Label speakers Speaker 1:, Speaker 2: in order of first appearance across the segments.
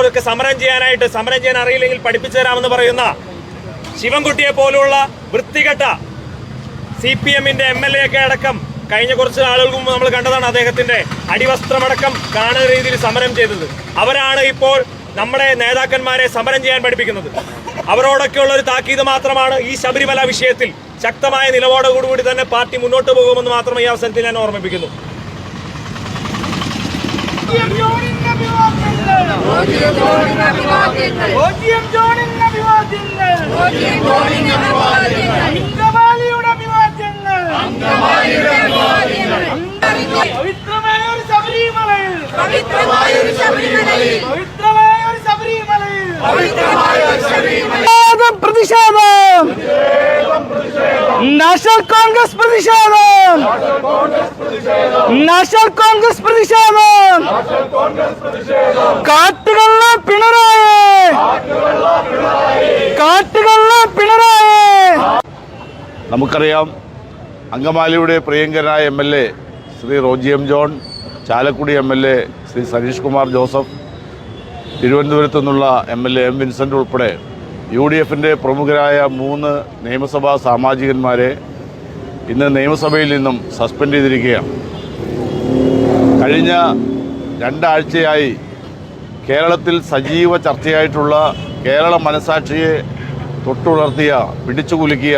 Speaker 1: അവർക്ക് സമരം ചെയ്യാനായിട്ട് സമരം ചെയ്യാൻ അറിയില്ലെങ്കിൽ പഠിപ്പിച്ചു തരാമെന്ന് പറയുന്ന ശിവൻകുട്ടിയെ പോലുള്ള വൃത്തികെട്ട സി പി എമ്മിന്റെ എം എൽ എ ഒക്കെ അടക്കം കഴിഞ്ഞ കുറച്ച് നാളുകൾക്ക് മുമ്പ് നമ്മൾ കണ്ടതാണ് അദ്ദേഹത്തിന്റെ അടിവസ്ത്രമടക്കം കാണുന്ന രീതിയിൽ സമരം ചെയ്തത്. അവരാണ് ഇപ്പോൾ നമ്മുടെ നേതാക്കന്മാരെ സമരം ചെയ്യാൻ പഠിപ്പിക്കുന്നത്. അവരോടൊക്കെയുള്ള ഒരു താക്കീത് മാത്രമാണ് ഈ ശബരിമല വിഷയത്തിൽ ശക്തമായ നിലപാടോടുകൂടി തന്നെ പാർട്ടി മുന്നോട്ട് പോകുമെന്ന് മാത്രം ഈ അവസരത്തിൽ ഞാൻ ഓർമ്മിപ്പിക്കുന്നു.
Speaker 2: ഓജിയം ജോണിന്റെ അഭിവാദ്യങ്ങൾ ഓജിയം ജോണിന്റെ അഭിവാദ്യങ്ങൾ. അങ്കമാലിയുടെ അഭിവാദ്യങ്ങൾ. പവിത്രമായ ഒരു ശബരിമലയിൽ. പവിത്രമായ ഒരു ശബരിമലയിൽ. പ്രതിഷേധം. നാഷണൽ കോൺഗ്രസ് പ്രതിഷേധം. നാഷണൽ കോൺഗ്രസ് പ്രതിഷേധം.
Speaker 3: നമുക്കറിയാം അങ്കമാലിയുടെ പ്രിയങ്കരനായ M L A Shri Roji M John Chalakudy M L A Shri Satheesh Kumar Joseph തിരുവനന്തപുരത്തു നിന്നുള്ള M L A M Vincent ഉൾപ്പെടെ യു ഡി എഫിന്റെ പ്രമുഖരായ മൂന്ന് നിയമസഭാ സാമാജികന്മാരെ ഇന്ന് നിയമസഭയിൽ നിന്നും സസ്പെൻഡ് ചെയ്തിരിക്കുകയാണ്. കഴിഞ്ഞ രണ്ടാഴ്ചയായി കേരളത്തിൽ സജീവ ചർച്ചയായിട്ടുള്ള കേരള മനസാക്ഷിയെ തൊട്ടുണർത്തിയ പിടിച്ചുകുലുക്കിയ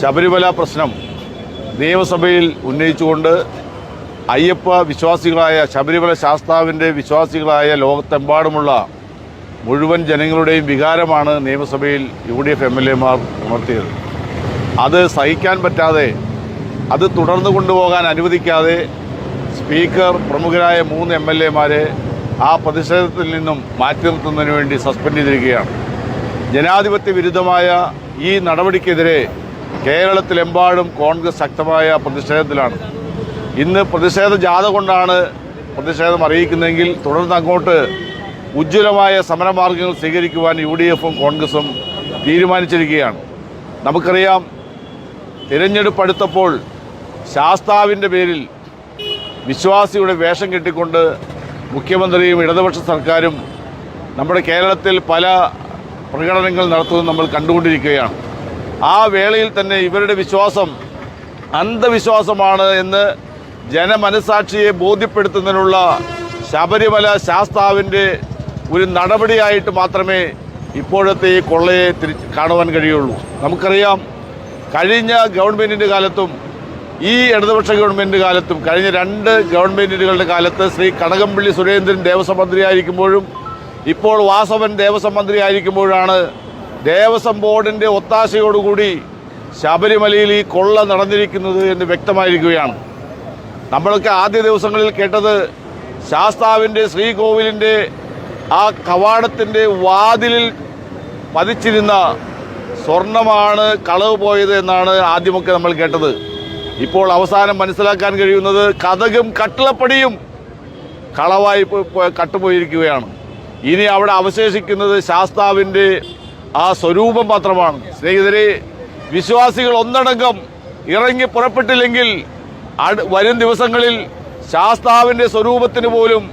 Speaker 3: ശബരിമല പ്രശ്നം നിയമസഭയിൽ ഉന്നയിച്ചുകൊണ്ട് അയ്യപ്പ വിശ്വാസികളായ ശബരിമല ശാസ്താവിന്റെ വിശ്വാസികളായ ലോകത്തെമ്പാടുമുള്ള മുഴുവൻ ജനങ്ങളുടെയും വികാരമാണ് നിയമസഭയിൽ U D F M L എമാർ ഉണർത്തിയത് അത് സഹിക്കാൻ പറ്റാതെ അത് തുടർന്നു കൊണ്ടുപോകാൻ അനുവദിക്കാതെ സ്പീക്കർ പ്രമുഖരായ മൂന്ന് എം എൽ എമാരെ ആ പ്രതിഷേധത്തിൽ നിന്നും മാറ്റി നിർത്തുന്നതിന് വേണ്ടി സസ്പെൻഡ് ചെയ്തിരിക്കുകയാണ്. ജനാധിപത്യ വിരുദ്ധമായ ഈ നടപടിക്കെതിരെ കേരളത്തിലെമ്പാടും കോൺഗ്രസ് ശക്തമായ പ്രതിഷേധത്തിലാണ്. ഇന്ന് പ്രതിഷേധ ജാഥ കൊണ്ടാണ് പ്രതിഷേധം അറിയിക്കുന്നതെങ്കിൽ തുടർന്ന് അങ്ങോട്ട് ഉജ്ജ്വലമായ സമരമാർഗങ്ങൾ സ്വീകരിക്കുവാൻ യു ഡി എഫും കോൺഗ്രസും തീരുമാനിച്ചിരിക്കുകയാണ്. നമുക്കറിയാം തിരഞ്ഞെടുപ്പ് അടുത്തപ്പോൾ ശാസ്താവിന്റെ പേരിൽ വിശ്വാസിയുടെ വേഷം കെട്ടിക്കൊണ്ട് മുഖ്യമന്ത്രിയും ഇടതുപക്ഷ സർക്കാരും നമ്മുടെ കേരളത്തിൽ പല പ്രകടനങ്ങൾ നടത്തുന്നത് നമ്മൾ കണ്ടുകൊണ്ടിരിക്കുകയാണ്. ആ വേളയിൽ തന്നെ ഇവരുടെ വിശ്വാസം അന്ധവിശ്വാസമാണ് എന്ന് ജനമനസാക്ഷിയെ ബോധ്യപ്പെടുത്തുന്നതിനുള്ള ശബരിമല ശാസ്താവിന്റെ ഒരു നടപടിയായിട്ട് മാത്രമേ ഇപ്പോഴത്തെ ഈ കൊള്ളയെ തിരി കാണുവാൻ കഴിയുള്ളൂ. നമുക്കറിയാം കഴിഞ്ഞ ഗവൺമെന്റിന്റെ കാലത്തും ഈ ഇടതുപക്ഷ ഗവൺമെന്റ് കാലത്തും കഴിഞ്ഞ രണ്ട് ഗവൺമെന്റുകളുടെ കാലത്ത് ശ്രീ കടകംപള്ളി സുരേന്ദ്രൻ ദേവസ്വം മന്ത്രിയായിരിക്കുമ്പോഴും ഇപ്പോൾ വാസവൻ ദേവസ്വം മന്ത്രിയായിരിക്കുമ്പോഴാണ് ദേവസ്വം ബോർഡിന്റെ ഒത്താശയോടുകൂടി ശബരിമലയിൽ ഈ കൊള്ള നടന്നിരിക്കുന്നത് എന്ന് വ്യക്തമായിരിക്കുകയാണ്. നമ്മളൊക്കെ ആദ്യ ദിവസങ്ങളിൽ കേട്ടത് ശാസ്താവിന്റെ ശ്രീകോവിലിന്റെ ആ കവാടത്തിന്റെ വാതിലിൽ പതിച്ചിരുന്ന സ്വർണമാണ് കളവ് പോയത് എന്നാണ് ആദ്യമൊക്കെ നമ്മൾ കേട്ടത്. ഇപ്പോൾ അവസാനം മനസ്സിലാക്കാൻ കഴിയുന്നത് കഥകും കട്ടിളപ്പടിയും കളവായി കട്ടുപോയിരിക്കുകയാണ്. ഇനി അവിടെ അവശേഷിക്കുന്നത് ശാസ്താവിന്റെ ആ സ്വരൂപം മാത്രമാണ്. സ്നേഹിതരെ വിശ്വാസികൾ ഒന്നടങ്കം ഇറങ്ങി പുറപ്പെട്ടില്ലെങ്കിൽ വരും ദിവസങ്ങളിൽ ശാസ്താവിന്റെ സ്വരൂപത്തിന് പോലും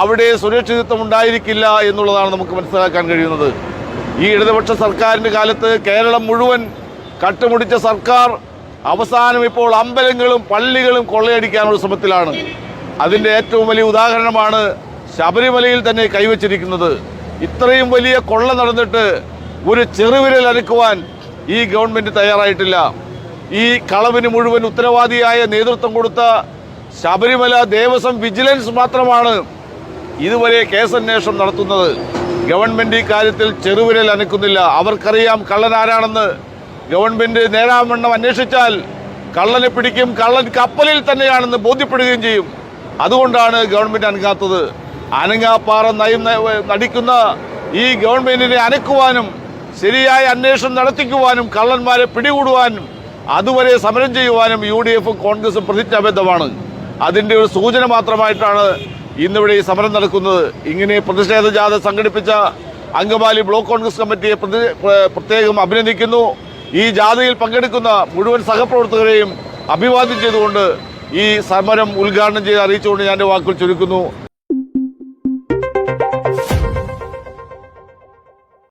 Speaker 3: അവിടെ സുരക്ഷിതത്വം ഉണ്ടായിരിക്കില്ല എന്നുള്ളതാണ് നമുക്ക് മനസ്സിലാക്കാൻ കഴിയുന്നത്. ഈ ഇടതുപക്ഷ സർക്കാരിന്റെ കാലത്ത് കേരളം മുഴുവൻ കട്ടുമുടിച്ച സർക്കാർ അവസാനം ഇപ്പോൾ അമ്പലങ്ങളും പള്ളികളും കൊള്ളയടിക്കാനുള്ള ശ്രമത്തിലാണ്. അതിന്റെ ഏറ്റവും വലിയ ഉദാഹരണമാണ് ശബരിമലയിൽ തന്നെ കൈവച്ചിരിക്കുന്നത്. ഇത്രയും വലിയ കൊള്ള നടന്നിട്ട് ഒരു ചെറുവിരൽ അനക്കുവാൻ ഈ ഗവൺമെന്റ് തയ്യാറായിട്ടില്ല. ഈ കളവിന് മുഴുവൻ ഉത്തരവാദിയായ നേതൃത്വം കൊടുത്ത ശബരിമല ദേവസ്വം വിജിലൻസ് മാത്രമാണ് ഇതുവരെ കേസന്വേഷണം നടത്തുന്നത്. ഗവൺമെന്റ് ഈ കാര്യത്തിൽ ചെറുവിരൽ അനക്കുന്നില്ല. അവർക്കറിയാം കള്ളനാരാണെന്ന് ഗവൺമെന്റ് നേരാവണ്ണം അന്വേഷിച്ചാൽ കള്ളനെ പിടിക്കും കള്ളൻ കപ്പലിൽ തന്നെയാണെന്ന് ബോധ്യപ്പെടുകയും ചെയ്യും. അതുകൊണ്ടാണ് ഗവൺമെന്റ് അനങ്ങാത്തത്. അനങ്ങാപ്പാറ നയം നടിക്കുന്ന ഈ ഗവൺമെന്റിനെ അനക്കുവാനും ശരിയായ അന്വേഷണം നടത്തിക്കുവാനും കള്ളന്മാരെ പിടികൂടുവാനും അതുവരെ സമരം ചെയ്യുവാനും യു ഡി എഫും കോൺഗ്രസും പ്രതിജ്ഞാബദ്ധമാണ്. അതിന്റെ ഒരു സൂചന മാത്രമായിട്ടാണ് ഇന്നിവിടെ ഈ സമരം നടക്കുന്നത്. ഇങ്ങനെ പ്രതിഷേധ ജാഥ സംഘടിപ്പിച്ച അങ്കമാലി ബ്ലോക്ക് കോൺഗ്രസ് കമ്മിറ്റിയെ പ്രതി- പ്രത്യേകം അഭിനന്ദിക്കുന്നു. ഈ ജാഥയിൽ പങ്കെടുക്കുന്ന മുഴുവൻ സഹപ്രവർത്തകരെയും അഭിവാദ്യം ചെയ്തുകൊണ്ട് ഈ സമരം ഉദ്ഘാടനം ചെയ്ത് അറിയിച്ചുകൊണ്ട് ഞാൻ വാക്കുകൾ ചുരുക്കുന്നു.